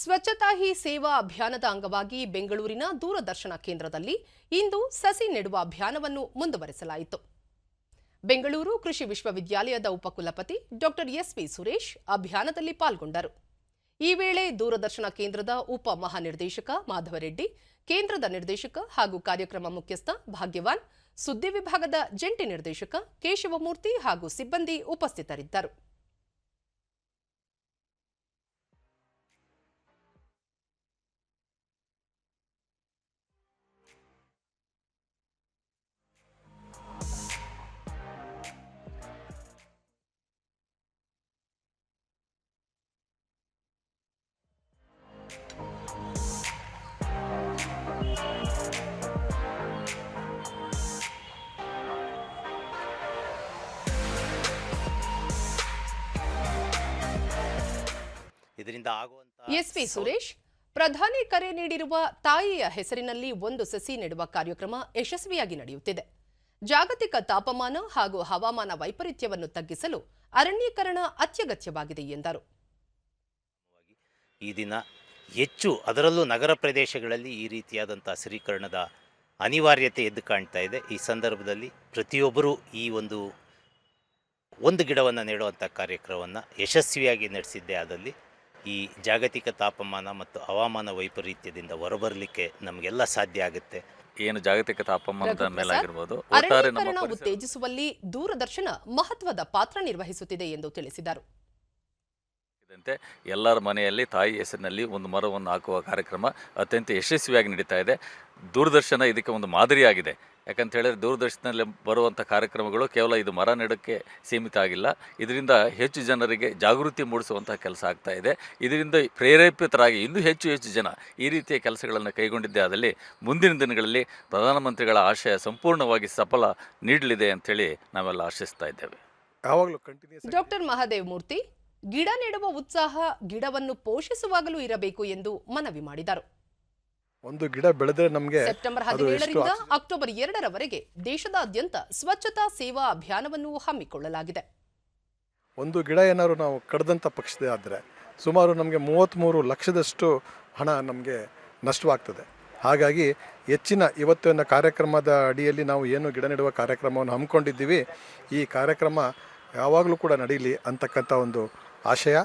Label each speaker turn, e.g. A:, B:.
A: ಸ್ವಚ್ಛತಾ ಹಿ ಸೇವಾ ಅಭಿಯಾನದ ಅಂಗವಾಗಿ ಬೆಂಗಳೂರಿನ ದೂರದರ್ಶನ ಕೇಂದ್ರದಲ್ಲಿ ಇಂದು ಸಸಿ ನೆಡುವ ಅಭಿಯಾನವನ್ನು ಮುಂದುವರೆಸಲಾಯಿತು. ಬೆಂಗಳೂರು ಕೃಷಿ ವಿಶ್ವವಿದ್ಯಾಲಯದ ಉಪಕುಲಪತಿ ಡಾಕ್ಟರ್ ಎಸ್ಪಿ ಸುರೇಶ್ ಅಭಿಯಾನದಲ್ಲಿ ಪಾಲ್ಗೊಂಡರು. ಈ ವೇಳೆ ದೂರದರ್ಶನ ಕೇಂದ್ರದ ಉಪ ಮಹಾನಿರ್ದೇಶಕ ಮಾಧವರೆಡ್ಡಿ ಕೇಂದ್ರದ ನಿರ್ದೇಶಕ ಹಾಗೂ ಕಾರ್ಯಕ್ರಮ ಮುಖ್ಯಸ್ಥ ಭಾಗ್ಯವಾನ್, ಸುದ್ದಿ ವಿಭಾಗದ ಜಂಟಿ ನಿರ್ದೇಶಕ ಕೇಶವಮೂರ್ತಿ ಹಾಗೂ ಸಿಬ್ಬಂದಿ ಉಪಸ್ಥಿತರಿದ್ದರು.
B: ಇದರಿಂದ ಆಗುವಂತ
A: ಎಸ್ಪಿ ಸುರೇಶ್ ಪ್ರಧಾನಿ ಕರೆ ನೀಡಿರುವ ತಾಯಿಯ ಹೆಸರಿನಲ್ಲಿ ಒಂದು ಸಸಿ ನೆಡುವ ಕಾರ್ಯಕ್ರಮ ಯಶಸ್ವಿಯಾಗಿ ನಡೆಯುತ್ತಿದೆ. ಜಾಗತಿಕ ತಾಪಮಾನ ಹಾಗೂ ಹವಾಮಾನ ವೈಪರೀತ್ಯವನ್ನು ತಗ್ಗಿಸಲು ಅರಣ್ಯೀಕರಣ ಅತ್ಯಗತ್ಯವಾಗಿದೆ ಎಂದರು.
B: ಈ ದಿನ ಹೆಚ್ಚು ಅದರಲ್ಲೂ ನಗರ ಪ್ರದೇಶಗಳಲ್ಲಿ ಈ ರೀತಿಯಾದಂಥ ಹಸಿರೀಕರಣದ ಅನಿವಾರ್ಯತೆ ಎದ್ದು ಕಾಣ್ತಾ ಇದೆ. ಈ ಸಂದರ್ಭದಲ್ಲಿ ಪ್ರತಿಯೊಬ್ಬರೂ ಈ ಒಂದು ಒಂದು ಗಿಡವನ್ನು ನೆಡುವಂಥ ಕಾರ್ಯಕ್ರಮವನ್ನು ಯಶಸ್ವಿಯಾಗಿ ನಡೆಸಿದ್ದೆ ಆದಲ್ಲಿ ಈ ಜಾಗತಿಕ ತಾಪಮಾನ ಮತ್ತು ಹವಾಮಾನ ವೈಪರೀತ್ಯದಿಂದ ಹೊರಬರಲಿಕ್ಕೆ ನಮಗೆಲ್ಲ ಸಾಧ್ಯ ಆಗುತ್ತೆ.
C: ಏನು ಜಾಗತಿಕ ತಾಪಮಾನದ ಮೇಲಾಗಿರ್ಬೋದು
A: ಅರಣ್ಯೀಕರಣ ಉತ್ತೇಜಿಸುವಲ್ಲಿ ದೂರದರ್ಶನ ಮಹತ್ವದ ಪಾತ್ರ ನಿರ್ವಹಿಸುತ್ತಿದೆ ಎಂದು ತಿಳಿಸಿದರು.
C: ಇದಂತೆ ಎಲ್ಲರ ಮನೆಯಲ್ಲಿ ತಾಯಿ ಹೆಸರಿನಲ್ಲಿ ಒಂದು ಮರವನ್ನು ಹಾಕುವ ಕಾರ್ಯಕ್ರಮ ಅತ್ಯಂತ ಯಶಸ್ವಿಯಾಗಿ ನಡೀತಾ ಇದೆ. ದೂರದರ್ಶನ ಇದಕ್ಕೆ ಒಂದು ಮಾದರಿಯಾಗಿದೆ. ಯಾಕಂತ ಹೇಳಿದ್ರೆ ದೂರದರ್ಶನದಲ್ಲಿ ಬರುವಂಥ ಕಾರ್ಯಕ್ರಮಗಳು ಕೇವಲ ಇದು ಮರ ನೆಡಕ್ಕೆ ಸೀಮಿತ ಆಗಿಲ್ಲ. ಇದರಿಂದ ಹೆಚ್ಚು ಜನರಿಗೆ ಜಾಗೃತಿ ಮೂಡಿಸುವಂತಹ ಕೆಲಸ ಆಗ್ತಾ ಇದೆ. ಇದರಿಂದ ಪ್ರೇರೇಪಿತರಾಗಿ ಇನ್ನೂ ಹೆಚ್ಚು ಹೆಚ್ಚು ಜನ ಈ ರೀತಿಯ ಕೆಲಸಗಳನ್ನು ಕೈಗೊಂಡಿದ್ದೇ ಆದಲ್ಲಿ ಮುಂದಿನ ದಿನಗಳಲ್ಲಿ ಪ್ರಧಾನಮಂತ್ರಿಗಳ ಆಶಯ ಸಂಪೂರ್ಣವಾಗಿ ಸಫಲ ನೀಡಲಿದೆ ಅಂತೇಳಿ ನಾವೆಲ್ಲ ಆಶಿಸ್ತಾ ಇದ್ದೇವೆ.
D: ಯಾವಾಗಲೂ ಕಂಟಿನ್ಯೂಸ್
A: ಡಾಕ್ಟರ್ ಮಹಾದೇವ್ ಮೂರ್ತಿ ಗಿಡ ನೆಡುವ ಉತ್ಸಾಹ ಗಿಡವನ್ನು ಪೋಷಿಸುವಾಗಲೂ ಇರಬೇಕು ಎಂದು ಮನವಿ ಮಾಡಿದರು.
D: ಒಂದು ಗಿಡ ಬೆಳೆದ್ರೆ ನಮಗೆ
A: ಸೆಪ್ಟೆಂಬರ್ ಹದಿನೇಳರಿಂದ ಅಕ್ಟೋಬರ್ ಎರಡರವರೆಗೆ ದೇಶದಾದ್ಯಂತ ಸ್ವಚ್ಛತಾ ಸೇವಾ ಅಭಿಯಾನವನ್ನು ಹಮ್ಮಿಕೊಳ್ಳಲಾಗಿದೆ.
D: ಒಂದು ಗಿಡ ಏನಾದ್ರು ನಾವು ಕಡ್ದಂಥ ಪಕ್ಷದ ಆದರೆ ಸುಮಾರು ನಮಗೆ ಮೂವತ್ತ್ಮೂರು ಲಕ್ಷದಷ್ಟು ಹಣ ನಮಗೆ ನಷ್ಟವಾಗ್ತದೆ. ಹಾಗಾಗಿ ಹೆಚ್ಚಿನ ಇವತ್ತಿನ ಕಾರ್ಯಕ್ರಮದ ಅಡಿಯಲ್ಲಿ ನಾವು ಏನು ಗಿಡ ನೆಡುವ ಕಾರ್ಯಕ್ರಮವನ್ನು ಹಮ್ಮಿಕೊಂಡಿದ್ದೀವಿ ಈ ಕಾರ್ಯಕ್ರಮ ಯಾವಾಗಲೂ ಕೂಡ ನಡೀಲಿ ಅಂತಕ್ಕಂಥ ಒಂದು ಆಶಯ